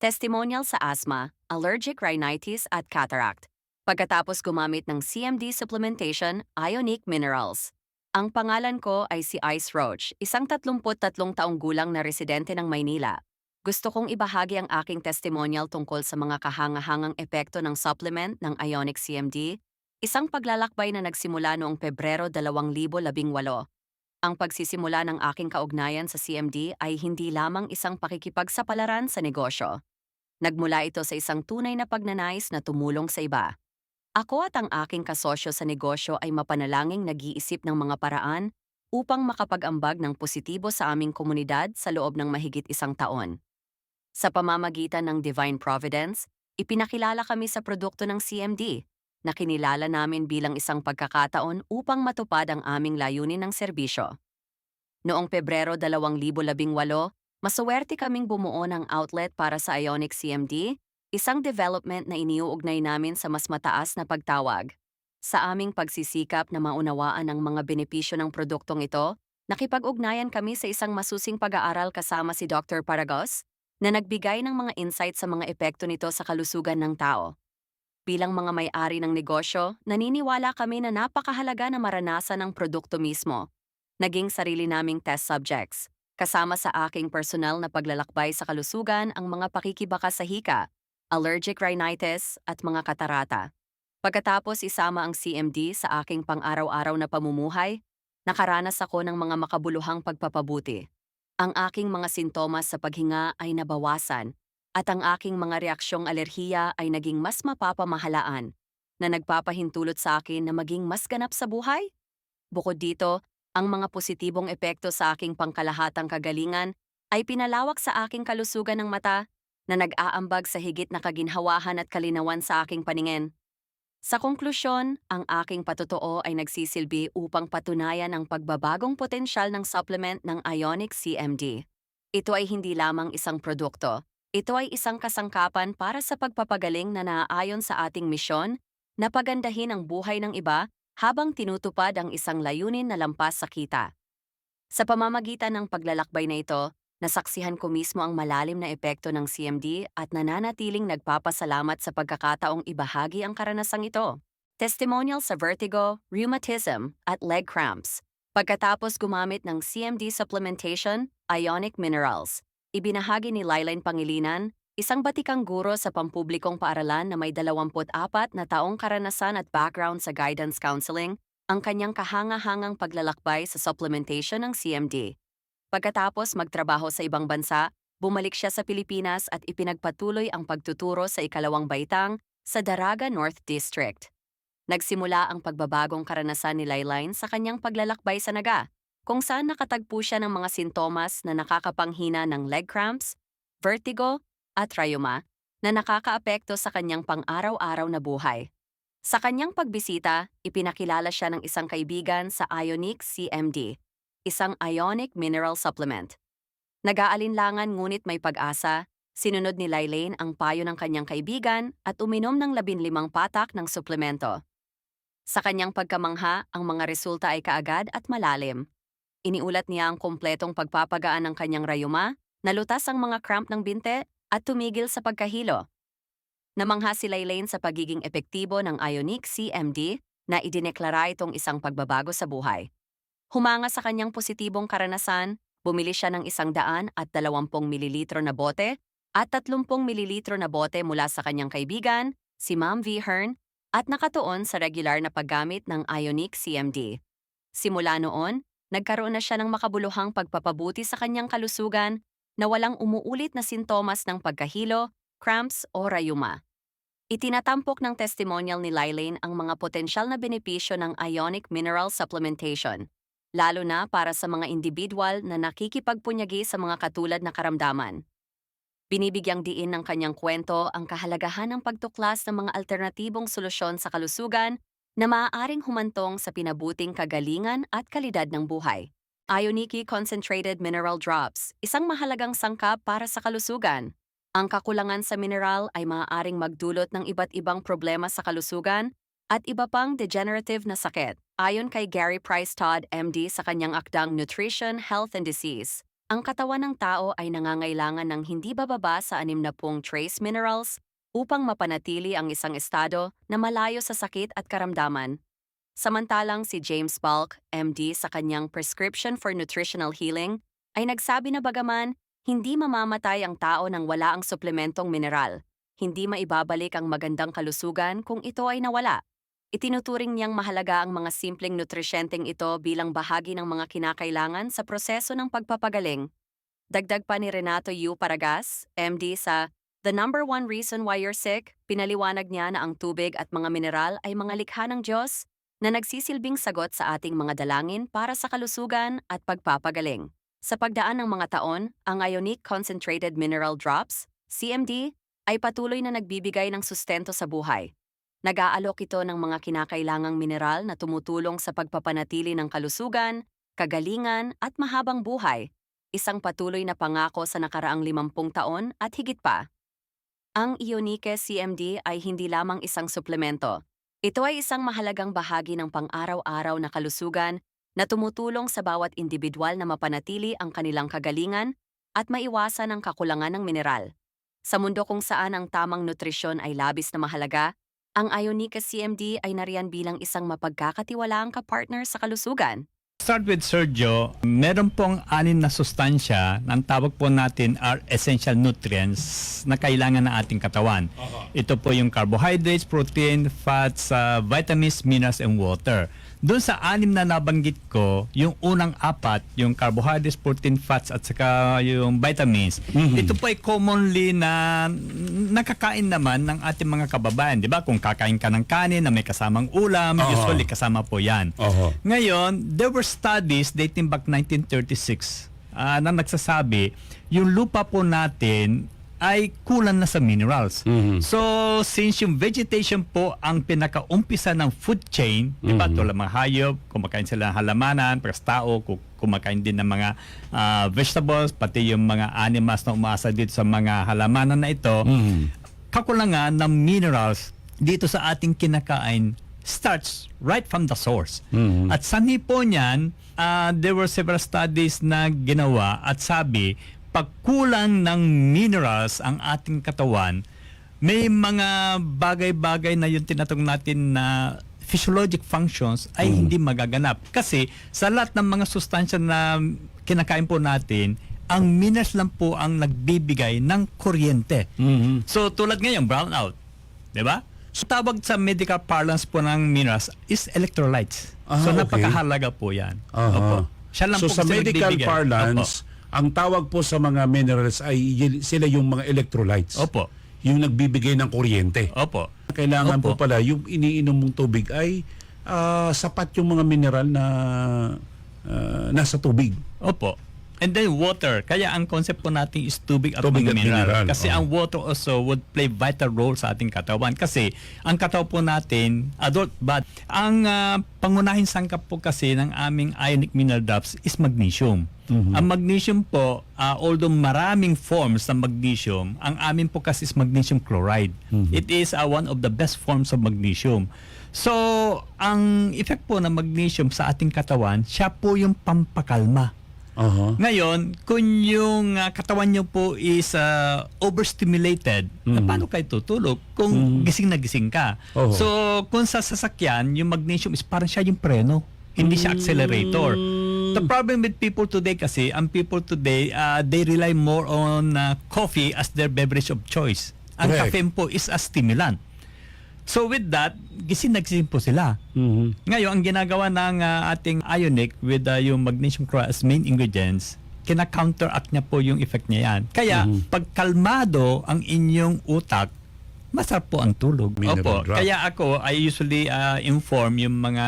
testimonial sa asthma, allergic rhinitis at cataract. Pagkatapos gumamit ng CMD supplementation, Ionic Minerals. Ang pangalan ko ay si Ice Roach, isang 33 taong gulang na residente ng Maynila. Gusto kong ibahagi ang aking testimonial tungkol sa mga kahangahangang epekto ng supplement ng Ionic CMD, isang paglalakbay na nagsimula noong Pebrero 2018. Ang pagsisimula ng aking kaugnayan sa CMD ay hindi lamang isang pakikipagsapalaran sa negosyo. Nagmula ito sa isang tunay na pagnanais na tumulong sa iba. Ako at ang aking kasosyo sa negosyo ay mapanalangin nag-iisip ng mga paraan upang makapag-ambag ng positibo sa aming komunidad sa loob ng mahigit isang taon. Sa pamamagitan ng Divine Providence, ipinakilala kami sa produkto ng CMD na kinilala namin bilang isang pagkakataon upang matupad ang aming layunin ng serbisyo. Noong Pebrero 2018, maswerte kaming bumuo ng outlet para sa Ionic CMD, isang development na iniuugnay namin sa mas mataas na pagtawag. Sa aming pagsisikap na maunawaan ang mga benepisyo ng produktong ito, nakipag-ugnayan kami sa isang masusing pag-aaral kasama si Dr. Paragos, na nagbigay ng mga insight sa mga epekto nito sa kalusugan ng tao. Bilang mga may-ari ng negosyo, naniniwala kami na napakahalaga na maranasan ang produkto mismo. Naging sarili naming test subjects. Kasama sa aking personal na paglalakbay sa kalusugan ang mga pakikibaka sa hika, allergic rhinitis at mga katarata. Pagkatapos isama ang CMD sa aking pang-araw-araw na pamumuhay, nakaranas ako ng mga makabuluhang pagpapabuti. Ang aking mga sintomas sa paghinga ay nabawasan at ang aking mga reaksyong alerhiya ay naging mas mapapamahalaan na nagpapahintulot sa akin na maging mas ganap sa buhay. Bukod dito, ang mga positibong epekto sa aking pangkalahatang kagalingan ay pinalawak sa aking kalusugan ng mata na nag-aambag sa higit na kaginhawahan at kalinawan sa aking paningin. Sa konklusyon, ang aking patotoo ay nagsisilbi upang patunayan ang pagbabagong potensyal ng supplement ng Ionic CMD. Ito ay hindi lamang isang produkto. Ito ay isang kasangkapan para sa pagpapagaling na naaayon sa ating misyon na pagandahin ang buhay ng iba habang tinutupad ang isang layunin na lampas sa kita. Sa pamamagitan ng paglalakbay na ito, Nasaksihan ko mismo ang malalim na epekto ng CMD at nananatiling nagpapasalamat sa pagkakataong ibahagi ang karanasang ito. Testimonial sa vertigo, rheumatism, at leg cramps. Pagkatapos gumamit ng CMD supplementation, ionic minerals, ibinahagi ni Lailine Pangilinan, isang batikang guro sa pampublikong paaralan na may 24 na taong karanasan at background sa guidance counseling, ang kanyang kahangahangang paglalakbay sa supplementation ng CMD. Pagkatapos magtrabaho sa ibang bansa, bumalik siya sa Pilipinas at ipinagpatuloy ang pagtuturo sa ikalawang baitang sa Daraga North District. Nagsimula ang pagbabagong karanasan ni Layline sa kanyang paglalakbay sa Naga, kung saan nakatagpo siya ng mga sintomas na nakakapanghina ng leg cramps, vertigo, at rheuma na nakakaapekto sa kanyang pang-araw-araw na buhay. Sa kanyang pagbisita, ipinakilala siya ng isang kaibigan sa Ionic CMD isang ionic mineral supplement. Nag-aalinlangan ngunit may pag-asa, sinunod ni Lailane ang payo ng kanyang kaibigan at uminom ng 15 patak ng suplemento. Sa kanyang pagkamangha, ang mga resulta ay kaagad at malalim. Iniulat niya ang kumpletong pagpapagaan ng kanyang rayuma, nalutas ang mga cramp ng binte at tumigil sa pagkahilo. Namangha si Lailane sa pagiging epektibo ng Ionic CMD na idineklara itong isang pagbabago sa buhay. Humanga sa kanyang positibong karanasan, bumili siya ng isang daan at dalawampung mililitro na bote at tatlumpung mililitro na bote mula sa kanyang kaibigan, si Ma'am V. Hearn, at nakatuon sa regular na paggamit ng Ionic CMD. Simula noon, nagkaroon na siya ng makabuluhang pagpapabuti sa kanyang kalusugan na walang umuulit na sintomas ng pagkahilo, cramps o rayuma. Itinatampok ng testimonial ni Lylane ang mga potensyal na benepisyo ng ionic mineral supplementation lalo na para sa mga individual na nakikipagpunyagi sa mga katulad na karamdaman. Binibigyang diin ng kanyang kwento ang kahalagahan ng pagtuklas ng mga alternatibong solusyon sa kalusugan na maaaring humantong sa pinabuting kagalingan at kalidad ng buhay. Ioniki Concentrated Mineral Drops, isang mahalagang sangkap para sa kalusugan. Ang kakulangan sa mineral ay maaaring magdulot ng iba't ibang problema sa kalusugan at iba pang degenerative na sakit. Ayon kay Gary Price Todd, MD, sa kanyang akdang Nutrition, Health and Disease, Ang katawan ng tao ay nangangailangan ng hindi bababa sa 60 trace minerals upang mapanatili ang isang estado na malayo sa sakit at karamdaman. Samantalang si James Bulk, MD sa kanyang Prescription for Nutritional Healing, ay nagsabi na bagaman hindi mamamatay ang tao nang wala ang suplementong mineral. Hindi maibabalik ang magandang kalusugan kung ito ay nawala. Itinuturing niyang mahalaga ang mga simpleng nutrisyenteng ito bilang bahagi ng mga kinakailangan sa proseso ng pagpapagaling. Dagdag pa ni Renato U. Paragas, MD sa The Number One Reason Why You're Sick, pinaliwanag niya na ang tubig at mga mineral ay mga likha ng Diyos na nagsisilbing sagot sa ating mga dalangin para sa kalusugan at pagpapagaling. Sa pagdaan ng mga taon, ang Ionic Concentrated Mineral Drops, CMD, ay patuloy na nagbibigay ng sustento sa buhay. Nag-aalok ito ng mga kinakailangang mineral na tumutulong sa pagpapanatili ng kalusugan, kagalingan at mahabang buhay, isang patuloy na pangako sa nakaraang 50 taon at higit pa. Ang Ionique CMD ay hindi lamang isang suplemento. Ito ay isang mahalagang bahagi ng pang-araw-araw na kalusugan na tumutulong sa bawat individual na mapanatili ang kanilang kagalingan at maiwasan ang kakulangan ng mineral. Sa mundo kung saan ang tamang nutrisyon ay labis na mahalaga, ang Ionica CMD ay nariyan bilang isang mapagkakatiwalaang kapartner sa kalusugan. Start with Sergio, meron pong anin na sustansya na ang tawag po natin are essential nutrients na kailangan ng ating katawan. Ito po yung carbohydrates, protein, fats, uh, vitamins, minerals, and water. Doon sa anim na nabanggit ko, yung unang apat, yung carbohydrates, protein, fats, at saka yung vitamins, ito po ay commonly na nakakain naman ng ating mga kababayan. Di ba? Kung kakain ka ng kanin na may kasamang ulam, Oo. usually kasama po yan. Oho. Ngayon, there were studies dating back 1936 ah, na nagsasabi yung lupa po natin ay kulang na sa minerals. Mhm. So, since yung vegetation po ang pinakaumpisa ng food chain, di ba, Mhm. tulad mga hayop, kumakain sila ng halamanan, plus tao, ku- kumakain din ng mga ah, vegetables, pati yung mga animals na umaasa dito sa mga halamanan na ito, Mhm. kakulangan ng minerals dito sa ating kinakain starts right from the source. Mhm. At sanhi po niyan, ah, there were several studies na ginawa at sabi, pag kulang ng minerals ang ating katawan, may mga bagay-bagay na yung tinatawag natin na physiologic functions ay hindi magaganap. Kasi sa lahat ng mga sustansya na kinakain po natin, ang minerals lang po ang nagbibigay ng kuryente. Mhm. So tulad ngayon, brownout. Di ba? So tawag sa medical parlance po ng minerals is electrolytes. Ah, so okay. napakahalaga po yan. Aha. Opo. Siya lang so po sa medical parlance, ang tawag po sa mga minerals ay sila yung mga electrolytes. Opo. Yung nagbibigay ng kuryente. Opo. Kailangan Opo. po pala yung iniinom mong tubig ay ah, sapat yung mga mineral na ah, nasa tubig. Opo. And then water. Kaya ang concept po natin is tubig at Tubig mga mineral. mineral, Kasi oh. ang water also would play vital role sa ating katawan. Kasi ang katawan po natin, adult but ang ah, pangunahing sangkap po kasi ng aming ionic mineral drops is magnesium. Ang magnesium po, ah, although maraming forms ng magnesium, ang amin po kasi is magnesium chloride. It is ah, one of the best forms of magnesium. So, ang effect po ng magnesium sa ating katawan, siya po yung pampakalma. Aha. Ngayon, kung yung ah, katawan nyo po is ah, overstimulated, na Mhm. paano kayo tutulog kung gising na gising ka? Oo. So, kung sa sasakyan, yung magnesium is parang siya yung preno, hindi siya accelerator. The problem with people today kasi, ang people today, ah, they rely more on ah, coffee as their beverage of choice. Ang Correct. caffeine po is a stimulant. So with that, gising na gising po sila. Mhm. Ngayon, ang ginagawa ng ah, ating ionic with ah, yung magnesium chloride as main ingredients, kina-counteract niya po yung effect niya yan. Kaya, Mhm. pag kalmado ang inyong utak, masarap po ang tulog. Mineral Opo. drop. Kaya ako, I usually ah, inform yung mga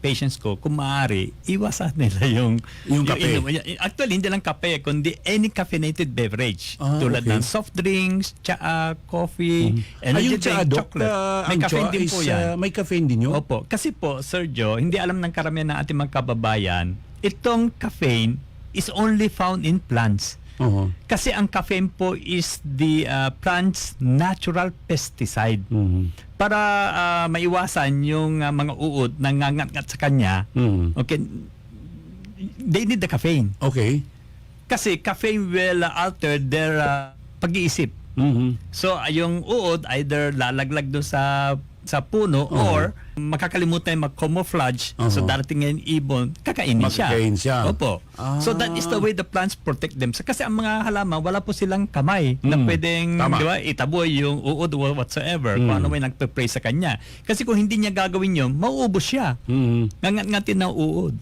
patients ko, kung maaari, iwasan nila yung... Yung kape. inom. Actually, hindi lang kape, kundi any caffeinated beverage. Ah, tulad okay. ng soft drinks, tsaa, coffee, Ay, energy yung drink, Doc, chocolate. ah, May ang caffeine din is, po yan. ah, may caffeine din yun? Opo. Kasi po, Joe, hindi alam ng karamihan ng ating mga kababayan, itong caffeine is only found in plants. Oho. Kasi ang caffeine po is the uh, plant's natural pesticide. Mhm. Para uh, maiwasan yung uh, mga uod na ngangat sa kanya, Mhm. okay, they need the caffeine. Okay. Kasi caffeine will uh, alter their uh, pag-iisip. Mhm. So, yung uod either lalaglag doon sa sa puno or makakalimutan mag-camouflage so Uh-huh. darating yung ibon kakainin siya. Makakain siya. Opo. So that is the way the plants protect them. So, kasi ang mga halaman wala po silang kamay na Mm. pwedeng Tama. di ba itaboy yung uod or whatsoever kung ano may nagpe-pray sa kanya. Kasi kung hindi niya gagawin yun, mauubos siya. Mhm. Ngangat-ngatin ng uod.